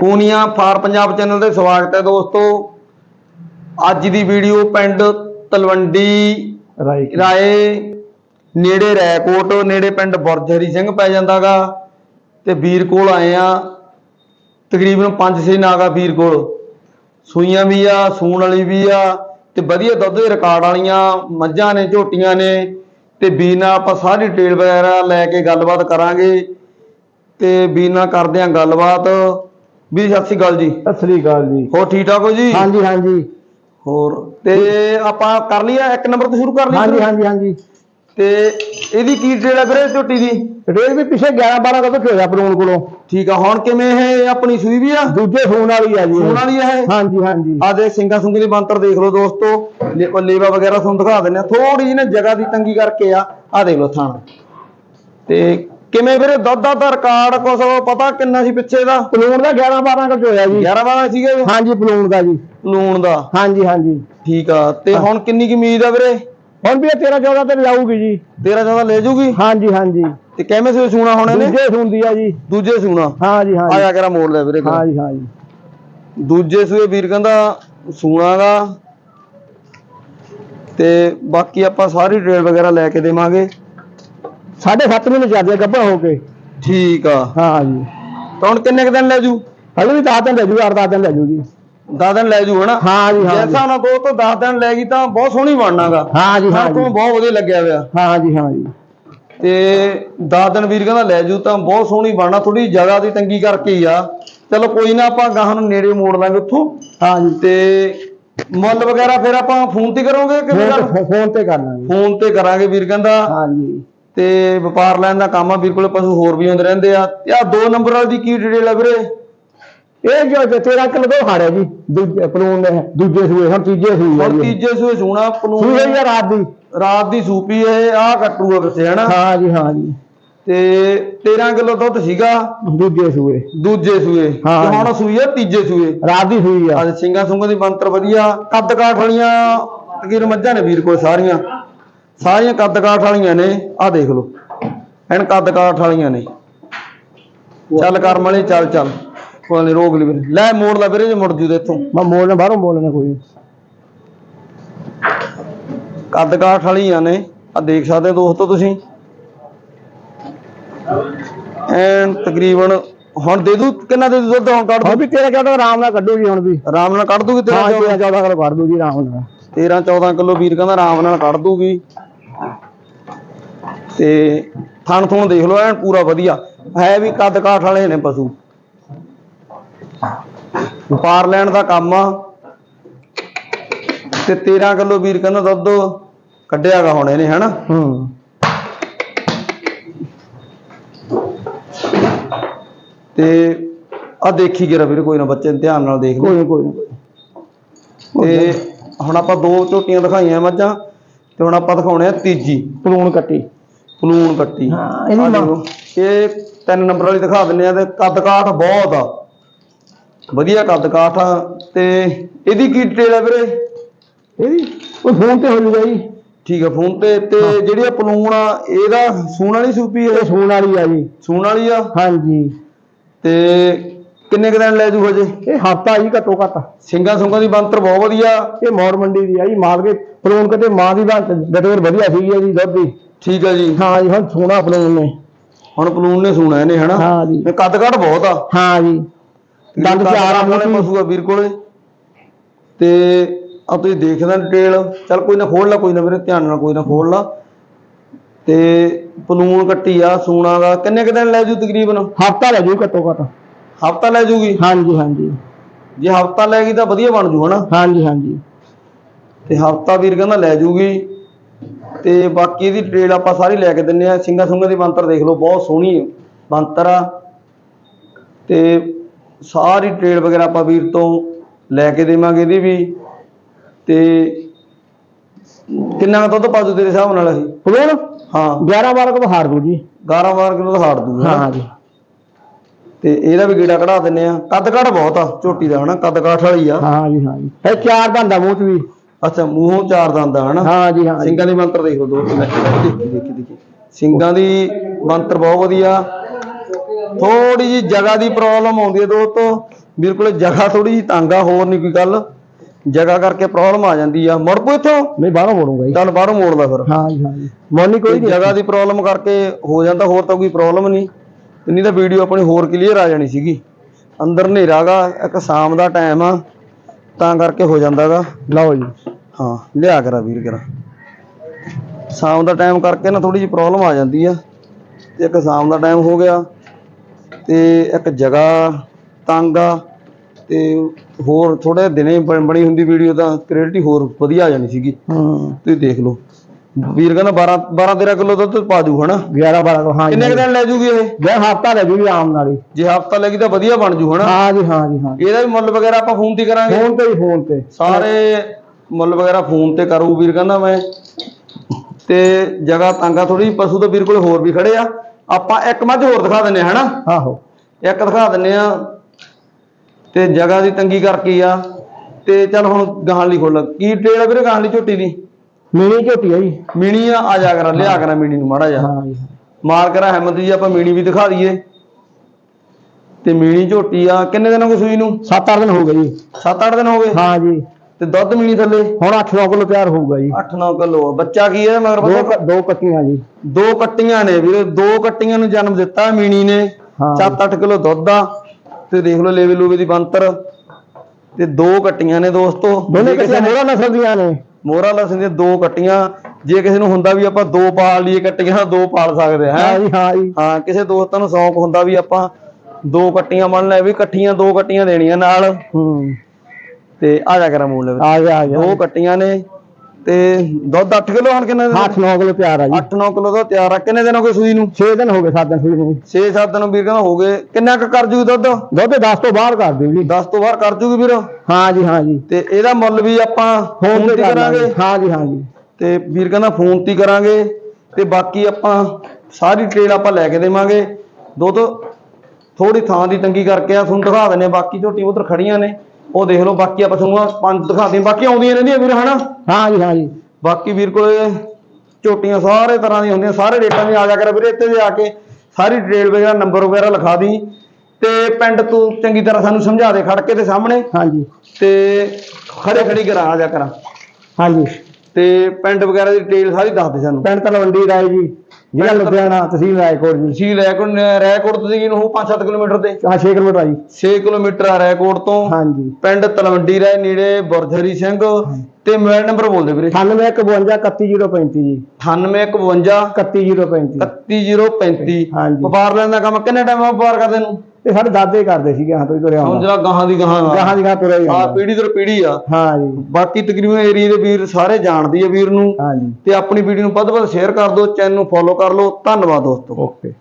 Punia for Punjab channel ਤੇ ਸਵਾਗਤ ਹੈ ਦੋਸਤੋ। ਅੱਜ ਦੀ ਵੀਡੀਓ ਪਿੰਡ ਤਲਵੰਡੀ ਰਾਏ ਨੇੜੇ ਰੈਕੋਟ ਨੇੜੇ ਪਿੰਡ ਬੁਰਜ ਹਰੀ ਸਿੰਘ ਪੈ ਜਾਂਦਾਗਾ ਤੇ ਵੀਰ ਕੋਲ ਆਏ ਆ। ਤਕਰੀਬਨ 5-6 ਨਾਗਾ ਵੀਰ ਕੋਲ। ਸੂਈਆਂ ਵੀ ਆ ਸੂਣ ਵਾਲੀ ਵੀ ਆ ਤੇ ਵਧੀਆ ਦੁੱਧ ਦੇ ਰਿਕਾਰਡ ਵਾਲੀਆਂ ਮੱਝਾਂ ਨੇ ਝੋਟੀਆਂ ਨੇ ਤੇ ਵੀਰ ਨਾਲ ਆਪਾਂ ਸਾਰੀ ਡਿਟੇਲ ਵਗੈਰਾ ਲੈ ਕੇ ਗੱਲਬਾਤ ਕਰਾਂਗੇ ਤੇ ਵੀਰ ਨਾਲ ਕਰਦੇ ਆ ਗੱਲਬਾਤ। ਵੀਰ ਸਤਿ ਸ਼੍ਰੀ ਅਕਾਲ ਜੀ। ਸਤਿ ਸ੍ਰੀ ਅਕਾਲ ਜੀ। ਹੋਰ ਠੀਕ ਠਾਕ ਹੋ ਜੀ? ਹਾਂਜੀ ਹਾਂਜੀ। ਹੋਰ ਤੇ ਆਪਾਂ ਕਰ ਲਿਆ ਇੱਕ ਨੰਬਰ ਤੋਂ ਸ਼ੁਰੂ ਕਰ ਲਈ ਹਾਂਜੀ ਹਾਂਜੀ ਹਾਂਜੀ। ਤੇ ਇਹਦੀ ਕੀ ਡਿਟੇਲ ਹੈ ਵੀਰੇ ਝੋਟੀ ਦੀ? ਰੇਟ ਵੀ ਪਿਛੇ 11 12 ਕਦੋਂ ਖੇੜਾ ਪਰੂਣ ਕੋਲੋਂ। ਠੀਕ ਆ ਹੁਣ ਕਿਵੇਂ ਇਹ ਆਪਣੀ ਸੂਈ ਵੀ ਆ? ਦੂਜੇ ਫੋਨ ਵਾਲੀ ਆ ਜੀ। ਸੂਣ ਵਾਲੀ ਆ ਇਹ? ਹਾਂਜੀ ਹਾਂਜੀ। ਆ ਦੇ ਸਿੰਗਾ ਸੁੰਗੀ ਦੀ ਬੰਤਰ ਦੇਖ ਲਓ ਦੋਸਤੋ। ਲੇਵਾ ਵਗੈਰਾ ਤੁਹਾਨੂੰ ਦਿਖਾ ਦਿੰਦੇ ਆ। ਥੋੜੀ ਜਿਹੀ ਨਾ ਜਗ੍ਹਾ ਦੀ ਤੰਗੀ ਕਰਕੇ ਆ। ਆ ਦੇਖ ਲਓ ਥਾਣ। ਤੇ ਕਿਵੇਂ ਵੀਰੇ? ਦੁੱਧ ਦਾ ਰਿਕਾਰਡ ਕੁਛ ਪਤਾ ਕਿੰਨਾ ਸੀ ਪਿੱਛੇ ਦਾ? ਪਲੂਣ ਦਾ 11 12 ਕਦੋਂ ਹੋਇਆ ਜੀ। 11 12 ਸੀਗਾ ਇਹ ਹਾਂਜੀ ਪਲੂਣ ਦਾ ਜੀ। ਲੂਣ ਦਾ? ਹਾਂਜੀ ਹਾਂਜੀ। ਠੀਕ ਆ। ਤੇ ਹੁਣ ਕਿੰਨੀ ਕੀ ਉਮੀਦ ਆ ਵੀਰੇ? ਹੁਣ ਵੀ ਇਹ 13 14 ਤੇ ਜਾਊਗੀ ਜੀ। 13 14 ਲੈ ਜੂਗੀ? ਹਾਂਜੀ ਹਾਂਜੀ। ਤੇ ਕਿਵੇਂ ਸੇ ਸੂਣਾ ਹੁਣ ਇਹਨੇ? ਦੂਜੇ ਸੁਣਦੀ ਆ ਜੀ। ਦੂਜੇ ਸੂਣਾ? ਹਾਂਜੀ ਹਾਂਜੀ। ਆਇਆ ਕਰਾ ਮੋੜ ਲੈ ਵੀਰੇ। ਹਾਂਜੀ ਹਾਂਜੀ। ਦੂਜੇ ਸੂਏ ਵੀਰ ਕਹਿੰਦਾ ਸੂਣਾਗਾ ਤੇ ਬਾਕੀ ਆਪਾਂ ਸਾਰੀ ਡਿਟੇਲ ਵਗੈਰਾ ਲੈ ਕੇ ਦੇਵਾਂਗੇ। ਸਾਢੇ 7 ਮਹੀਨੇ ਚੱਲਦੇ ਗੱਭਾ ਹੋ ਕੇ। ਠੀਕ ਆ। ਹਾਂ ਜੀ। ਤਾਂ ਹੁਣ ਕਿੰਨੇ ਕੁ ਦਿਨ ਲੈ ਜੂ? ਹਲੇ ਵੀ 10 ਦਿਨ ਲੈ ਜੂ 8 10 ਦਿਨ ਲੈ ਜੂ ਜੀ। 10 ਦਿਨ ਲੈ ਜੂ ਹਨਾ? ਹਾਂ ਜੀ ਹਾਂ ਜੈਸਾ ਨਾ ਦੋ ਤੋਂ 10 ਦਿਨ ਲੈ ਗਈ ਤਾਂ ਬਹੁਤ ਸੋਹਣੀ ਬਣਨਾਗਾ ਹਾਂ ਜੀ ਹਾਂ ਜੀ। ਬਹੁਤ ਵਧੀਆ ਲੱਗਿਆ ਹੋਇਆ। ਹਾਂ ਜੀ ਹਾਂ ਜੀ। ਤੇ 10 ਦਿਨ ਵੀਰ ਕਹਿੰਦਾ ਲੈ ਜੂ ਤਾਂ ਬਹੁਤ ਸੋਹਣੀ ਬਣਨਾ ਥੋੜੀ ਜਗ੍ਹਾ ਦੀ ਤੰਗੀ ਕਰਕੇ ਹੀ ਆ। ਚਲੋ ਕੋਈ ਨਾ ਆਪਾਂ ਗਾਹਾਂ ਨੂੰ ਨੇੜੇ ਮੋੜ ਲਾਂਗੇ ਉੱਥੋਂ। ਹਾਂ ਜੀ। ਤੇ ਮੁੱਲ ਵਗੈਰਾ ਫਿਰ ਆਪਾਂ ਫੋਨ ਤੇ ਕਰੋਗੇ ਕਿ ਫੋਨ ਤੇ- ਫੋਨ ਤੇ ਕਰ ਲਾਂਗੇ। ਫੋਨ ਤੇ ਕਰਾਂਗੇ ਵੀਰ ਕਹਿੰਦਾ। ਹਾਂ ਜੀ। ਤੇ ਵਪਾਰ ਲੈਣ ਦਾ ਕੰਮ ਆ ਵੀਰ ਕੋਲੇ ਪਸ਼ੂ ਹੋਰ ਵੀ ਹੁੰਦੇ ਰਹਿੰਦੇ ਆ। ਤੇ ਆ ਦੋ ਨੰਬਰ ਵਾਲੀ ਦੀ ਕੀ ਡਿਟੇਲ ਆ ਵੀਰੇ? ਇਹ ਜੋ ਜੋ 13 ਕਿਲੋ ਤੋਂ ਹਾੜਿਆ ਜੀ। ਦੂਜੇ ਪਲੂਨ ਦੇ ਦੂਜੇ ਸੂਏ ਹੁਣ ਤੀਜੇ ਸੂਏ ਆ ਹੁਣ ਜੀ। ਤੀਜੇ ਸੂਏ ਸੂਣਾ ਸੂਏ ਪਨੂਨ ਹੀ ਆ ਰਾਤ ਦੀ। ਰਾਤ ਦੀ ਸੂਪੀ ਇਹ ਆ ਕੱਟੂਗਾ ਕਿੱਥੇ ਹਨਾ? ਹਾਂ ਜੀ ਹਾਂ ਜੀ। ਤੇ 13 ਕਿਲੋ ਦੁੱਧ ਸੀਗਾ। ਦੂਜੇ ਸੂਏ। ਦੂਜੇ ਸੂਏ। ਹਾਂ। ਤੇ ਹੁਣ ਸੂਈ ਆ ਤੀਜੇ ਸੂਏ। ਰਾਤ ਦੀ ਸੂਈ ਆ। ਅੱਜ ਸਿੰਘਾਂ ਸੁੰਗਾਂ ਦੀ ਬੰਤਰ ਵਧੀਆ। ਕੱਦ ਕਾਠ ਵਾਲੀਆਂ ਤਕੀਰ ਮੱਝਾਂ ਨੇ ਵੀਰ ਕੋਲ ਸਾਰੀਆਂ। ਸਾਰੀਆਂ ਕੱਦ ਕਾਠ ਵਾਲੀਆਂ ਨੇ ਆ ਦੇਖ ਲਓ। ਐਨ ਕੱਦ ਕਾਠ ਵਾਲੀਆਂ ਨੇ। ਚੱਲ ਕਰਮ ਵਾਲੀ ਚੱਲ ਚੱਲ। ਕੋਈ ਨੀ ਰੋਕ ਲਈ ਵੀਰੇ। ਲੈ ਮੋੜ ਲੈ ਵੀਰੇ ਜੇ ਮੁੜ ਜੂ ਤੇ ਇੱਥੋਂ। ਮੈਂ ਮੋੜਨਾ ਬਾਹਰੋਂ ਬੋਲਣਾ ਕੋਈ। ਕੱਦ ਕਾਠ ਵਾਲੀਆਂ ਨੇ ਆ ਦੇਖ ਸਕਦੇ ਹੋ ਦੋਸਤੋ ਤੁਸੀਂ। ਐਨ ਤਕਰੀਬਨ ਹੁਣ ਦੇ ਦੂ ਕਿੰਨਾ ਦੇ ਦੂ ਦੁੱਧ ਹੁਣ ਕੱਢ ਦੂ? ਵੀ ਤੇਰਾ ਕਿਹੜਾ ਆਰਾਮ ਨਾਲ ਕੱਢੋ ਜੀ ਹੁਣ ਵੀ। ਆਰਾਮ ਨਾਲ ਕੱਢ ਦੂਗੀ ਹਾਂ 13 13 14 ਕਿਲੋ ਕੱਢ ਦੂ ਜੀ ਆਰਾਮ ਨਾਲ। 13 14 ਕਿਲੋ ਵੀਰ ਕਹਿੰਦਾ ਆਰਾਮ ਨਾਲ ਕੱਢ ਦੂਗੀ। ਤੇ ਥਣ ਥੁਣ ਦੇਖ ਲਓ ਐਨ ਪੂਰਾ ਵਧੀਆ। ਹੈ ਵੀ ਕੱਦ ਕਾਠ ਵਾਲੇ ਨੇ ਪਸ਼ੂ। ਵਪਾਰ ਲੈਣ ਦਾ ਕੰਮ ਆ। ਤੇ 13 ਕਿਲੋ ਵੀਰ ਕਹਿੰਦਾ ਦੁੱਧ ਕੱਢਿਆਗਾ ਹੁਣ ਇਹਨੇ ਹਨਾ? ਹੂੰ। ਤੇ ਆ ਦੇਖੀ ਗਿਆ ਵੀਰ ਕੋਈ ਨਾ ਬੱਚੇ ਨੂੰ ਧਿਆਨ ਨਾਲ ਦੇਖ ਲਓ ਕੋਈ। ਤੇ ਹੁਣ ਆਪਾਂ ਦੋ ਝੋਟੀਆਂ ਦਿਖਾਈਆਂ ਮੱਝਾਂ ਤੇ ਹੁਣ ਆਪਾਂ ਦਿਖਾਉਣੇ ਆ ਤੀਜੀ। ਪਲੂਣ ਕੱਟੀ। ਪਲੂਣ ਕੱਟੀ। ਹਾਂ, ਇਹ ਤਿੰਨ ਨੰਬਰ ਵਾਲੀ ਦਿਖਾ ਦਿੰਨੇ ਆ ਤੇ ਕੱਦ ਕਾਠ ਬਹੁਤ ਆ। ਵਧੀਆ ਕੱਦ ਕਾਠ ਆ ਤੇ ਇਹਦੀ ਕੀ ਡਿਟੇਲ ਆ ਵੀਰੇ? ਇਹਦੀ? ਉਹ ਫੋਨ ਤੇ ਹੋ ਜੂਗਾ ਜੀ। ਠੀਕ ਆ ਫੋਨ ਤੇ ਤੇ ਜਿਹੜੀ ਆ ਪਲੂਣ ਆ ਇਹਦਾ ਸੂਣ ਵਾਲੀ ਸੂਪੀ ਇਹ ਸੂਣ ਵਾਲੀ ਆ ਜੀ। ਸੂਣ ਵਾਲੀ ਆ? ਹਾਂਜੀ। ਤੇ ਕਿੰਨੇ ਕੁ ਦਿਨ ਲੈ ਜੂ ਹਜੇ? ਇਹ ਹਫਤਾ ਜੀ ਘੱਟੋ ਘੱਟ। ਸਿੰਘਾਂ ਸੁੰਗਾਂ ਦੀ ਬੰਤਰ ਬਹੁਤ ਵਧੀਆ। ਇਹ ਮੌਰ ਮੰਡੀ ਦੀ ਆ ਜੀ ਮਾਲ ਕੇ ਪਲੂਣ ਕਿਤੇ ਮਾਂ ਦੀ ਬਾਤ ਡਟੋਰ ਵਧੀਆ ਸੀਗੀ ਜੀ ਦੁੱਧ ਦੀ। ਠੀਕ ਆ ਜੀ। ਹਾਂ ਜੀ ਹੁਣ ਸੋਹਣਾ ਪਲੂਣ ਨੇ। ਹੁਣ ਪਲੂਣ ਨੇ ਸੂਣਾ ਇਹਨੇ ਹਨਾ? ਹਾਂ ਜੀ। ਤੇ ਕੱਦ ਕਾਠ ਬਹੁਤ ਆ। ਹਾਂ ਜੀ। ਦੰਦ ਕੱਦ ਚਾਰ ਆ ਕਾਠ ਵਾਲੇ ਮੋਟੀ। ਪਸ਼ੂ ਆ ਵੀਰ ਕੋਲੇ। ਤੇ ਆ ਤੁਸੀਂ ਦੇਖਦੇ ਡਿਟੇਲ। ਚੱਲ ਕੋਈ ਨਾ ਖੋਲ ਲਾ ਕੋਈ ਨਾ ਵੀਰੇ ਧਿਆਨ ਨਾਲ ਕੋਈ ਨਾ ਖੋਲ ਲਾ। ਤੇ ਪਲੂਣ ਕੱਟੀ ਆ ਸੂਣਾ ਦਾ। ਕਿੰਨੇ ਕੁ ਦਿਨ ਲੈ ਜੂ ਤਕਰੀਬਨ? ਹਫਤਾ ਲੈ ਜੂ ਘੱਟੋ ਘੱਟ। ਹਫਤਾ ਲੈ ਜੂਗੀ? ਹਾਂਜੀ ਹਾਂਜੀ ਜੇ। ਹਫਤਾ ਲੈ ਗਈ ਤਾਂ ਵਧੀਆ ਬਣ ਜੂ ਹਨਾ? ਹਾਂਜੀ ਹਾਂਜੀ ਤੇ ਹਫਤਾ ਵੀਰ ਕਹਿੰਦਾ ਲੈ ਜੂਗੀ। ਤੇ ਬਾਕੀ ਇਹਦੀ ਡਿਟੇਲ ਆਪਾਂ ਸਾਰੀ ਲੈ ਕੇ ਦਿੰਨੇ ਆ। ਸਿੰਘਾ ਸੁੰਗਾ ਦੀ ਬੰਤਰ ਦੇਖ ਲਓ ਬਹੁਤ ਸੋਹਣੀ ਬੰਤਰ ਆ। ਤੇ ਸਾਰੀ ਡਿਟੇਲ ਵਗੈਰਾ ਆਪਾਂ ਵੀਰ ਤੋਂ ਲੈ ਕੇ ਦੇਵਾਂਗੇ ਇਹਦੀ ਵੀ। ਤੇ ਕਿੰਨਾ ਦੁੱਧ ਪਾਜੂ ਤੇਰੇ ਹਿਸਾਬ ਨਾਲ ਅਸੀਂ? ਪਲੂਣ ਹਾਂ। 11 12 ਕੋ ਹਾਰ ਦੂ ਜੀ। 11 ਵਾਰ ਕਿਲੋ ਤਾਂ ਹਾਰ ਦੂਗਾ ਹਾਂ ਜੀ। ਤੇ ਇਹਦਾ ਵੀ ਗੇੜਾ ਕਢਾ ਦਿੰਨੇ ਆ। ਕੱਦ ਕਾਠ ਬਹੁਤ ਆ ਝੋਟੀ ਦਾ ਹਨਾ ਕੱਦ ਕਾਠ ਵਾਲੀ ਆ। ਹਾਂ ਜੀ ਹਾਂ ਜੀ। ਇਹ ਚਾਰ ਦੰਦਾ ਮੂੰਹ ਚ ਵੀ। ਅੱਛਾ ਮੂੰਹੋਂ ਚਾਰ ਦੰਦ ਹਨਾ? ਹਾਂ ਜੀ ਹਾਂ ਜੀ। ਸਿੰਘਾਂ ਦੀ ਮੰਤਰ ਦੇਖ ਦੋ ਦੇਖੀ ਦੇਖੀ। ਸਿੰਘਾਂ ਦੀ ਮੰਤਰ ਬਹੁਤ ਵਧੀਆ। ਥੋੜੀ ਜੀ ਜਗ੍ਹਾ ਦੀ ਪ੍ਰੋਬਲਮ ਆਉਂਦੀ ਹੈ ਦੋਸਤੋ। ਕੋਲੇ ਜਗ੍ਹਾ ਥੋੜੀ ਜਿਹੀ ਤੰਗ ਆ ਹੋਰ ਨਹੀਂ ਕੋਈ ਗੱਲ। ਜਗ੍ਹਾ ਕਰਕੇ ਪ੍ਰੋਬਲਮ ਆ ਜਾਂਦੀ ਆ। ਮੁੜ ਪੋ ਇੱਥੋਂ। ਨਹੀਂ ਬਾਹਰੋਂ ਮੋੜੂਗਾ ਜੀ। ਚੱਲ ਬਾਹਰੋਂ ਮੋੜ ਲੈ ਫਿਰ। ਹਾਂ ਜੀ ਹਾਂ ਜੀ। ਮੋਨੀ ਕੋਈ ਨਹੀਂ ਜਗ੍ਹਾ ਦੀ ਪ੍ਰੋਬਲਮ ਕਰਕੇ ਹੋ ਜਾਂਦਾ ਹੋਰ ਤਾਂ ਕੋਈ ਪ੍ਰੋਬਲਮ ਨਹੀਂ। ਨਹੀਂ ਤਾਂ ਵੀਡੀਓ ਆਪਣੀ ਹੋਰ ਕਲੀਅਰ ਆ ਜਾਣੀ ਸੀਗੀ। ਅੰਦਰ ਹਨੇਰਾ ਗਾ ਇੱਕ ਸ਼ਾਮ ਦਾ ਟਾਈਮ ਆ। ਤਾਂ ਕਰਕੇ ਹੋ ਜਾਂਦਾਗਾ। ਲਓ ਜੀ। ਹਾਂ ਲਿਆ ਕਰਾ ਵੀਰ ਕਰਾ ਸ਼ਾਮ ਦਾ ਟਾਈਮ ਕਰਕੇ ਨਾ ਥੋੜੀ ਜਿਹੀ ਪ੍ਰੋਬਲਮ ਆ ਜਾਂਦੀ ਆ। ਤੇ ਇੱਕ ਸ਼ਾਮ ਦਾ ਟਾਈਮ ਹੋ ਗਿਆ ਤੇ ਇੱਕ ਜਗ੍ਹਾ ਤੰਗ ਆ ਤੇ ਹੋਰ ਥੋੜੇ ਦਿਨੇ ਬਣ- ਹੁੰਦੀ ਵੀਡੀਓ ਤਾਂ ਕ੍ਰੈਡਿਟੀ ਹੋਰ ਵਧੀਆ ਆ ਜਾਣੀ ਸੀਗੀ। ਹੂੰ। ਤੁਸੀਂ ਦੇਖ ਲਓ। ਵੀਰ ਕਹਿੰਦਾ 12 12 13 ਕਿਲੋ ਦੁੱਧ ਪਾ ਦੂ ਹਨਾ। 11 12 ਕੋ ਹਾਂ ਕਿੰਨੇ ਕੁ ਦਿਨ ਲੈ ਜੂਗੀ ਇਹ? ਜੇ ਹਫਤਾ ਲੈ ਜੂਗੀ ਆਮ ਨਾਲ ਹੀ। ਜੇ ਹਫਤਾ ਲੱਗੀ ਤਾਂ ਵਧੀਆ ਬਣ ਜੂ ਹਨਾ। ਹਾਂ ਜੀ ਹਾਂ ਜੀ ਹਾਂ ਇਹਦਾ ਵੀ ਮੁੱਲ ਵਗੈਰਾ ਆਪਾਂ ਫੋਨ ਤੇ ਕਰਾਂਗੇ। ਫੋਨ ਤੇ ਹੀ ਫੋਨ ਤੇ। ਸਾਰੇ ਮੁੱਲ ਵਗੈਰਾ ਫੋਨ ਤੇ ਕਰੂ ਵੀਰ ਕਹਿੰਦਾ ਮੈਂ। ਤੇ ਜਗ੍ਹਾ ਤੰਗਾ ਥੋੜੀ ਪਸ਼ੂ ਤਾਂ ਵੀਰ ਕੋਲੇ ਹੋਰ ਵੀ ਖੜੇ ਆ। ਆਪਾਂ ਇੱਕ ਮੱਝ ਹੋਰ ਦਿਖਾ ਦਿੰਨੇ ਆ ਹਨਾ? ਆਹੋ। ਇੱਕ ਦਿਖਾ ਦਿੰਨੇ ਆ ਤੇ ਜਗ੍ਹਾ ਦੀ ਤੰਗੀ ਕਰਕੇ ਆ। ਤੇ ਚੱਲ ਹੁਣ ਗਾਹਾਂ ਲਈ ਖੋਲ। ਕੀ ਟੇਲ ਆ ਵੀਰੇ ਗਾਹਾਂ ਲਈ ਝੋਟੀ ਦੀ? ਮਿਨੀ ਝੋਟੀ ਜੀ। ਮੀਣੀ ਆ ਆ ਜਾ ਕਰਾਂ ਲਿਆ ਕਰਾਂ ਮੀਣੀ ਨੂੰ ਮਾੜਾ ਜਾ ਹਾਂ ਜੀ। ਮਾਰ ਕਰਾਂ ਹਿੰਮਤ ਜੀ ਆਪਾਂ ਮੀਣੀ ਵੀ ਦਿਖਾ ਦਈਏ। ਤੇ ਮੀਣੀ ਝੋਟੀ ਆ ਕਿੰਨੇ ਦਿਨ ਹੋ ਗਏ ਸੂਈ ਨੂੰ? 7-8 ਦਿਨ ਹੋ ਗਏ ਜੀ। 7-8 ਦਿਨ ਹੋ ਗਏ? ਹਾਂ ਜੀ। ਤੇ ਦੁੱਧ ਮੀਣੀ ਥੱਲੇ? ਹੁਣ 8-9 ਕਿਲੋ ਤਿਆਰ ਹੋਊਗਾ ਜੀ। 8-9 ਕਿਲੋ ਬੱਚਾ ਕੀ ਹੈ ਮਗਰ ਦੋ ਪਤਾ? ਦੋ ਕੱਟੀਆਂ ਜੀ। ਦੋ ਕੱਟੀਆਂ ਨੇ ਵੀਰੇ ਦੋ ਕੱਟੀਆਂ ਨੂੰ ਜਨਮ ਦਿੱਤਾ ਮੀਣੀ ਨੇ। ਹਾਂ। 7-8 ਕਿਲੋ ਦੁੱਧ ਆ ਤੇ ਦੇਖ ਲਓ ਲੇਵੇ ਲੂਵੇ ਦੀ ਬੰਤਰ ਤੇ ਦੋ ਕੱਟੀਆਂ ਨੇ ਦੋਸਤੋ। ਦੋਨੇ ਕੱਟੀਆਂ ਮੋਹਰਾ ਨਸਲ ਦੀਆਂ ਨੇ। ਮੋਹਰਾ ਲਸਣ ਦੀਆਂ ਦੋ ਕੱਟੀਆਂ। ਜੇ ਕਿਸੇ ਨੂੰ ਹੁੰਦਾ ਵੀ ਆਪਾਂ ਦੋ ਪਾਲ ਲਈਏ ਕੱਟੀਆਂ ਦੋ ਪਾਲ ਸਕਦੇ ਹਾਂ? ਹਾਂ ਜੀ ਹਾਂ ਜੀ। ਹਾਂ ਕਿਸੇ ਦੋਸਤਾਂ ਨੂੰ ਸ਼ੌਂਕ ਹੁੰਦਾ ਵੀ ਆਪਾਂ ਦੋ ਕੱਟੀਆਂ ਮੰਨ ਲੈ ਵੀ ਇਕੱਠੀਆਂ ਦੋ ਕੱਟੀਆਂ ਦੇਣੀਆਂ ਨਾਲ। ਹੂੰ। ਤੇ ਆ ਜਾ ਕਰਾਂ ਮੂਲ ਆ ਗਿਆ ਆ ਗਿਆ। ਦੋ ਕੱਟੀਆਂ ਨੇ ਤੇ ਦੁੱਧ 8 ਕਿਲੋ ਹਣ ਕਿੰਨੇ 8-9 ਕਿਲੋ ਤਿਆਰ ਆ ਜੀ। 8-9 ਕਿਲੋ ਦਾ ਤਿਆਰ ਆ। ਕਿੰਨੇ ਦਿਨ ਹੋ ਗਏ ਸੂਈ ਨੂੰ? 6 ਦਿਨ ਹੋ ਗਏ 7 ਦਿਨ ਸੂਈ ਨੂੰ। 6-7 ਦਿਨ ਵੀਰ ਕਹਿੰਦਾ ਹੋ ਗਏ। ਕਿੰਨਾ ਕੁ ਕਰ ਜੂਗੀ ਦੁੱਧ? ਦੁੱਧ 10 ਤੋਂ ਬਾਹਰ ਕਰ ਦਿਓ ਜੀ। 10 ਤੋਂ ਬਾਹਰ ਕਰ ਜੂਗੀ ਵੀਰ? ਹਾਂ ਜੀ ਹਾਂ ਜੀ। ਤੇ ਇਹਦਾ ਮੁੱਲ ਵੀ ਆਪਾਂ ਫੋਨ ਤੇ ਤੇ ਕਰ ਕਰਾਂਗੇ। ਹਾਂ ਜੀ ਹਾਂ ਜੀ। ਤੇ ਵੀਰ ਕਹਿੰਦਾ ਫੋਨ ਤੇ ਕਰਾਂਗੇ। ਤੇ ਬਾਕੀ ਆਪਾਂ ਸਾਰੀ ਟ੍ਰੇਲ ਆਪਾਂ ਲੈ ਕੇ ਦੇਵਾਂਗੇ। ਦੁੱਧ ਥੋੜੀ ਥਾਂ ਦੀ ਤੰਗੀ ਕਰਕੇ ਆ ਤੁਹਾਨੂੰ ਦਿਖਾ ਦਿੰਨੇ ਬਾਕੀ ਝੋਟੀਆਂ ਉਧਰ ਖੜੀਆਂ ਨੇ। ਉਹ ਦੇਖ ਲਓ ਬਾਕੀ ਆਪਾਂ ਤੁਹਾਨੂੰ ਪੰਜ ਦਿਖਾ ਦਿਆਂ ਬਾਕੀ ਆਉਂਦੀਆਂ ਰਹਿੰਦੀਆਂ ਵੀਰ ਹਨਾ? ਹਾਂ ਜੀ ਹਾਂ ਜੀ ਬਾਕੀ ਵੀਰ ਕੋਲੇ ਝੋਟੀਆਂ ਸਾਰੇ ਤਰ੍ਹਾਂ ਦੀਆਂ ਹੁੰਦੀਆਂ ਸਾਰੇ ਰੇਟਾਂ ਦੀਆਂ। ਆ ਜਾ ਕਰ ਵੀਰੇ ਇੱਥੇ ਆ ਕੇ ਸਾਰੀ ਡਿਟੇਲ ਵਗੈਰਾ ਨੰਬਰ ਵਗੈਰਾ ਲਿਖਾ ਦੀ। ਤੇ ਪਿੰਡ ਤੂੰ ਚੰਗੀ ਤਰ੍ਹਾਂ ਸਾਨੂੰ ਸਮਝਾ ਦੇ ਖੜ ਕੇ ਤੇ ਸਾਹਮਣੇ। ਹਾਂ ਜੀ ਤੇ ਖੜੇ ਖੜੀ ਕਰਾ ਆ ਜਾ ਕਰਾਂ। ਹਾਂ ਜੀ ਤੇ ਪਿੰਡ ਵਗੈਰਾ ਦੀ ਡਿਟੇਲ ਸਾਰੀ ਦੱਸ ਦੇ ਸਾਨੂੰ। ਪਿੰਡ ਤਲਵੰਡੀ ਰਾਏ ਜੀ। ਤਲ- ਲੁਧਿਆਣਾ ਤਹਿਸੀਲ ਰਾਏਕੋਟ ਜੀ। ਜੀ ਰੈਕੋਰਡ ਰੈਕੋਰਡ ਤੁਸੀਂ ਇਹਨੂੰ 5-7 ਕਿਲੋਮੀਟਰ ਤੇ? ਹਾਂ 6 ਕਿਲੋਮੀਟਰ ਆ ਜੀ। 6 ਕਿਲੋਮੀਟਰ ਆ ਰੈਕੋਰਡ ਤੋਂ। ਹਾਂ ਜੀ ਪਿੰਡ ਤਲਵੰਡੀ ਰਾਏ ਨੇੜੇ ਬੁਰਜਹਰੀ ਸਿੰਘ। ਤੇ ਮੋਬਾਈਲ ਨੰਬਰ ਬੋਲ ਦੇ ਵੀਰੇ 9152 31035 ਜੀ। 9851 31035 31035 ਹਾਂਜੀ। ਵਪਾਰ ਲੈਣ ਦਾ ਕੰਮ ਕਿੰਨੇ ਟਾਈਮ ਵਪਾਰ ਕਰਦੇ ਨੂੰ? ਇਹ ਸਾਡੇ ਦਾਦੇ ਕਰਦੇ ਸੀਗੇ ਹਾਂ ਤੋਂ ਹੀ ਤੁਰਿਆ ਹੁਣ ਜਿਹੜਾ ਗਾਹਾਂ ਦੀ ਗਾਹਾਂ ਗਾਹਾਂ ਦੀ ਗਾਹਾਂ ਤੁਰਿਆ ਹੀ ਆ ਪੀੜੀ ਦਰ ਪੀੜੀ ਆ। ਹਾਂ ਜੀ। ਬਾਕੀ ਤਕਰੀਬਨ ਏਰੀਆ ਦੇ ਵੀਰ ਸਾਰੇ ਜਾਣਦੀ ਆ ਵੀਰ ਨੂੰ। ਹਾਂ ਜੀ। ਤੇ ਆਪਣੀ ਵੀਡੀਓ ਨੂੰ ਵੱਧ ਤੋਂ ਵੱਧ ਸ਼ੇਅਰ ਕਰ ਦਿਓ ਚੈਨਲ ਨੂੰ ਫੋਲੋ ਕਰ ਲਓ। ਧੰਨਵਾਦ ਦੋਸਤੋ। ਓਕੇ